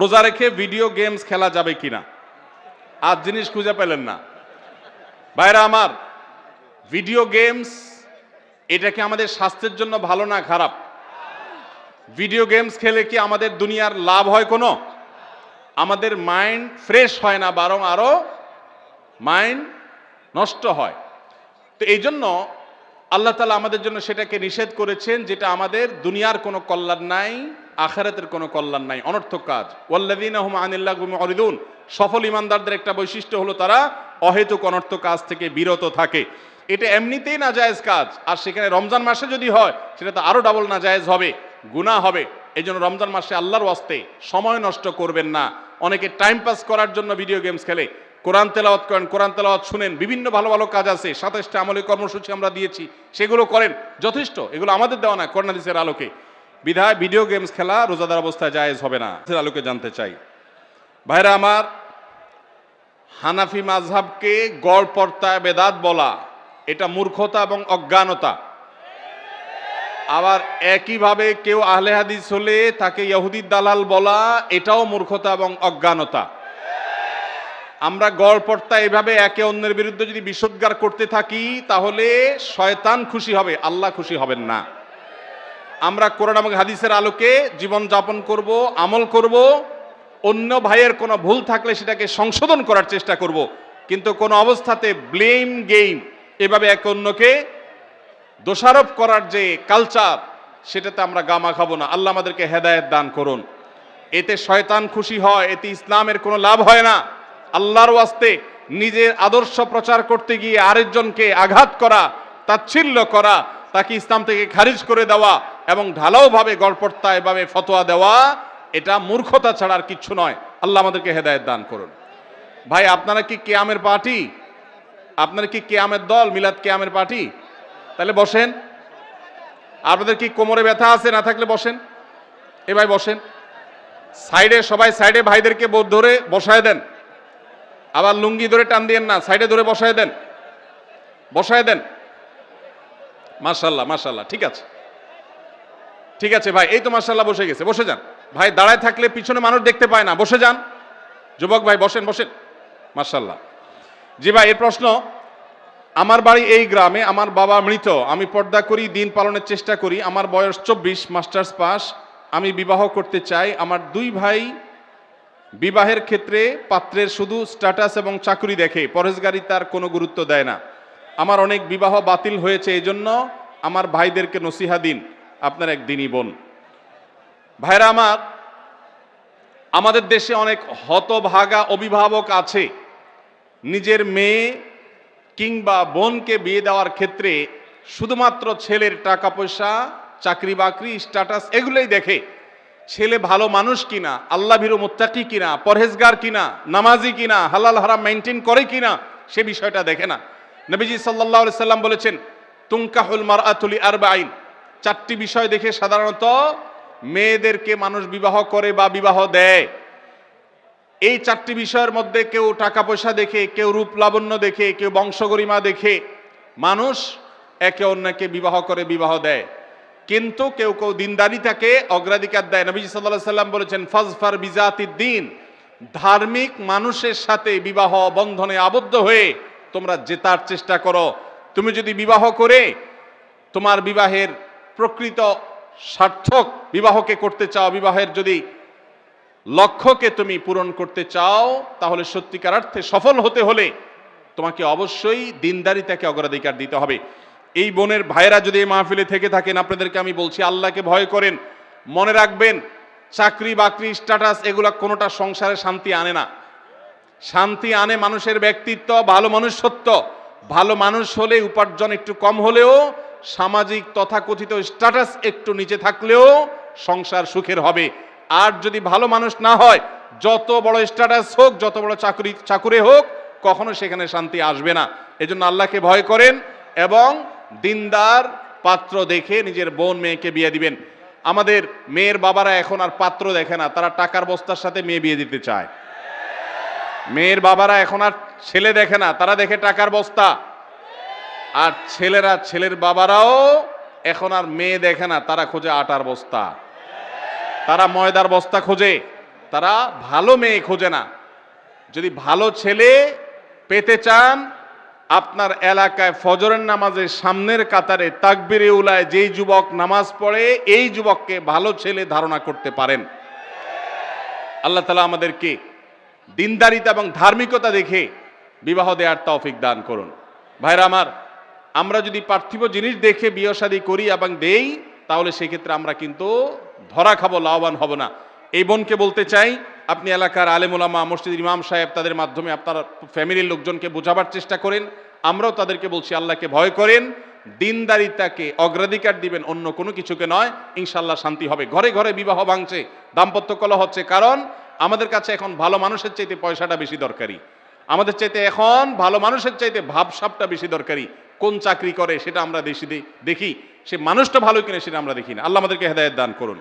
রোজা রেখে video games খেলা যাবে কিনা? আর জিনিস খুঁজে পেলেন না। ভাইরা আমার ভিডিও গেমস এটা কি আমাদের স্বাস্থ্যের জন্য ভালো না খারাপ? ভিডিও গেমস খেলে কি আমাদের দুনিয়ার লাভ হয় কোনো? আমাদের মাইন্ড ফ্রেশ হয় না, বরং আরও মাইন্ড নষ্ট হয়। তো এই জন্য আল্লাহ তালা আমাদের জন্য সেটাকে নিষেধ করেছেন, যেটা আমাদের দুনিয়ার কোনো কল্যাণ নাই আখারাতের কোনো কল্যাণ নাই, অনর্থক কাজ। ওয়াল্লাদিন আনিল্লাহ সফল ইমানদারদের একটা বৈশিষ্ট্য হলো তারা অহেতুক অনর্থক কাজ থেকে বিরত থাকে। এটা এমনিতেই না জায়েজ কাজ। আর সেখানে রমজান মাসে যদি হয়, সেটা তো আরও ডাবল না জায়েজ হবে, গুনাহ হবে। এই জন্য রমজান মাসে আল্লাহর ওয়াস্তে সময় নষ্ট করবেন না। অনেকে টাইম পাস করার জন্য ভিডিও গেমস খেলে। কোরআন তেলাওয়াত করেন, কোরআন তেলাওয়াত শুনেন, বিভিন্ন ভালো ভালো কাজ আছে সাতাশটা আমলে কর্মসূচি আমরা দিয়েছি, সেগুলো করেন। যথেষ্ট, এগুলো আমাদের দেওয়া না করোনাদিসের আলোকে। বিধায় ভিডিও গেমস খেলা রোজাদার অবস্থায় জায়েজ হবে না। আলোকে জানতে চাই। ভাইরা আমার, হানাফি মাঝহাবকে গড় পর্তায় বেদাত বলা, এটা মূর্খতা এবং অজ্ঞানতা। আবার একইভাবে কেউ আহলে হাদিস হলে তাকে ইহুদির দালাল বলা, এটাও মূর্খতা এবং অজ্ঞানতা। আমরা গড়পড়তা এভাবে একে অন্যের বিরুদ্ধে যদি বিষোদ্গার করতে থাকি, তাহলে শয়তান খুশি হবে, আল্লাহ খুশি হবেন না। আমরা কোরআন এবং হাদিসের আলোকে জীবন যাপন করব, আমল করব। অন্য ভাইয়ের কোনো ভুল থাকলে সেটাকে সংশোধন করার চেষ্টা করব। কিন্তু কোনো অবস্থাতে ব্লেম গেম এভাবে এক অন্যকে দোষারোপ করার যে কালচার সেটাতে আমরা গামা খাব না। আল্লাহ আমাদেরকে হেদায়েত দান করুন। এতে শয়তান খুশি হয়, এতে ইসলামের কোনো লাভ হয় না। আল্লাহর ওয়াস্তে নিজের আদর্শ প্রচার করতে গিয়ে আরেকজনকে আঘাত করা, তাচ্ছিল্য করা, তাকে ইসলাম থেকে খারিজ করে দেওয়া এবং ঢালাওভাবে গড়পড়তা, এভাবে ফতোয়া দেওয়া, এটা মূর্খতা ছাড়া আর কিচ্ছু নয়। আল্লাহ আমাদেরকে হেদায়েত দান করুন। ভাই, আপনারা কি কেয়ামের পার্টি? আপনারা কি কেয়ামের দল, মিলাদ কেয়ামের পার্টি? তাহলে বসেন। আপনাদের কি কোমরে ব্যথা আছে? না থাকলে বসেন। এ ভাই বসেন। সাইডে, সবাই সাইডে ভাইদেরকে ধরে বসায় দেন। আবার লুঙ্গি ধরে টান দিয়েন না, সাইডে ধরে বসায় দেন। বসায় দেন। মার্শাল্লাহ মার্শাল্লাহ ঠিক আছে। ঠিক আছে ভাই, এই তো মার্শাল্লাহ বসে গেছে, বসে যান। ভাই, দাঁড়ায় থাকলে পিছনে মানুষ দেখতে পায় না, বসে যান। যুবক ভাই, বসেন বসেন। মার্শাল্লাহ জি ভাই এর প্রশ্ন, আমার বাড়ি এই গ্রামে, আমার বাবা মৃত, আমি পর্দা করি, দিন পালনের চেষ্টা করি, আমার বয়স চব্বিশ, মাস্টার্স পাস, আমি বিবাহ করতে চাই, আমার দুই ভাই বিবাহের ক্ষেত্রে পাত্রের শুধু স্ট্যাটাস এবং চাকরি দেখে পরেশগারি তার কোনো গুরুত্ব দেয় না। আমার অনেক বিবাহ বাতিল হয়েছে এই জন্য আমার ভাইদেরকে নসিহা দিন। আপনার একদিনই বোন। ভাইরা আমার, আমাদের দেশে অনেক হতভাগা অভিভাবক আছে। নিজের মেয়ে কিংবা বোনকে বিয়ে দেওয়ার ক্ষেত্রে শুধুমাত্র ছেলের টাকা পয়সা, চাকরি বাকরি স্ট্যাটাস এগুলোই দেখে ছেলে ভালো মানুষ কিনা, আল্লাহ ভীরু মোত্তাকি কিনা, পরহেজগার কিনা, নামাজি কিনা, হালাল হারাম মেনটেন করে কিনা, সে বিষয়টা দেখে না। নবীজি সাল্লাহ সাল্লাম বলেছেন তুঙ্কাহুল মার আতুলি আরবাইন চারটি বিষয় দেখে সাধারণত মেয়েদেরকে মানুষ বিবাহ করে বা বিবাহ দেয়। এই চারটি বিষয়ের মধ্যে কেউ টাকা পয়সা দেখে, কেউ রূপ লাবণ্য দেখে, কেউ বংশগরিমা দেখে মানুষ একে অন্যকে বিবাহ করে, বিবাহ দেয়। কিন্তু কেউ কেউ দিনদারিতাকে অগ্রাধিকার দেয়। নবী সাল্লাহ সাল্লাম বলেছেন, ফজফার বিজাতির দিন ধার্মিক মানুষের সাথে বিবাহ বন্ধনে আবদ্ধ হয়ে তোমরা জেতার চেষ্টা করো। তুমি যদি বিবাহ করে তোমার বিবাহের প্রকৃত সার্থক বিবাহকে করতে চাও, বিবাহের যদি লক্ষ্যকে তুমি পূরণ করতে চাও, তাহলে সত্যিকার অর্থে সফল হতে হলে তোমাকে অবশ্যই দিনদারিতাকে অগ্রাধিকার দিতে হবে। এই বোনের ভাইয়েরা যদি এই মাহফিলে থেকে থাকেন, আপনাদেরকে আমি বলছি, আল্লাহকে ভয় করেন, মনে রাখবেন, চাকরি, বাকরি স্ট্যাটাস এগুলো কোনোটা সংসারে শান্তি আনে না। শান্তি আনে মানুষের ব্যক্তিত্ব, ভালো মনুষ্যত্ব ভালো মানুষ হলে উপার্জন একটু কম হলেও সামাজিক তথাকথিত স্ট্যাটাস একটু নিচে থাকলেও সংসার সুখের হবে। আর যদি ভালো মানুষ না হয়, যত বড় স্ট্যাটাস হোক, যত বড় চাকরি, চাকুরে হোক, কখনো সেখানে শান্তি আসবে না। এজন্য আল্লাহকে ভয় করেন এবং দিনদার পাত্র দেখে নিজের বোন মেয়েকে বিয়ে দিবেন। আমাদের মেয়ের বাবারা এখন আর পাত্র দেখে না, তারা টাকার বস্তার সাথে মেয়ে বিয়ে দিতে চায়। মেয়ের বাবারা এখন আর ছেলে দেখে না, তারা দেখে টাকার বস্তা। আর ছেলেরা, ছেলের বাবারাও এখন আর মেয়ে দেখে না, তারা খোঁজে আটার বস্তা। তারা ময়দার বস্তা খোঁজে, তারা ভালো মেয়ে খোঁজে না। যদি ভালো ছেলে পেতে চান, আপনার এলাকায় ফজরের নামাজের সামনের কাতারে তাকবিরে উলায় যেই যুবক নামাজ পড়ে, এই যুবককে ভালো ছেলে ধারণা করতে পারেন। আল্লাহ তালা আমাদেরকে দিনদারিতা এবং ধার্মিকতা দেখে বিবাহ দেওয়ার তৌফিক দান করুন। ভাইরা আমার আমরা যদি পার্থিব জিনিস দেখে বিয়ে করি এবং দেই, তাহলে সেক্ষেত্রে আমরা কিন্তু ধরা খাব, লাভবান হব না। এই বোনকে বলতে চাই, আপনি এলাকার আলেমুলামা মসজিদ ইমাম সাহেব, তাদের মাধ্যমে আপনার ফ্যামিলির লোকজনকে বোঝাবার চেষ্টা করেন। আমরাও তাদেরকে বলছি, আল্লাহকে ভয় করেন। দিনদারিতাকে অগ্রাধিকার দিবেন, অন্য কোনো কিছুকে নয়। ইনশাল্লাহ শান্তি হবে। ঘরে ঘরে বিবাহ ভাঙছে, দাম্পত্য কলহ হচ্ছে। কারণ আমাদের কাছে এখন ভালো মানুষের চাইতে পয়সাটা বেশি দরকারি। আমাদের চাইতে এখন ভালো মানুষের চাইতে ভাবসাবটা বেশি দরকারি। কোন চাকরি করে সেটা আমরা দেশি দেখি। সে মানুষটা ভালো কিনা সেটা আমরা দেখি না। আল্লাহ আমাদেরকে হেদায়ত দান করুন।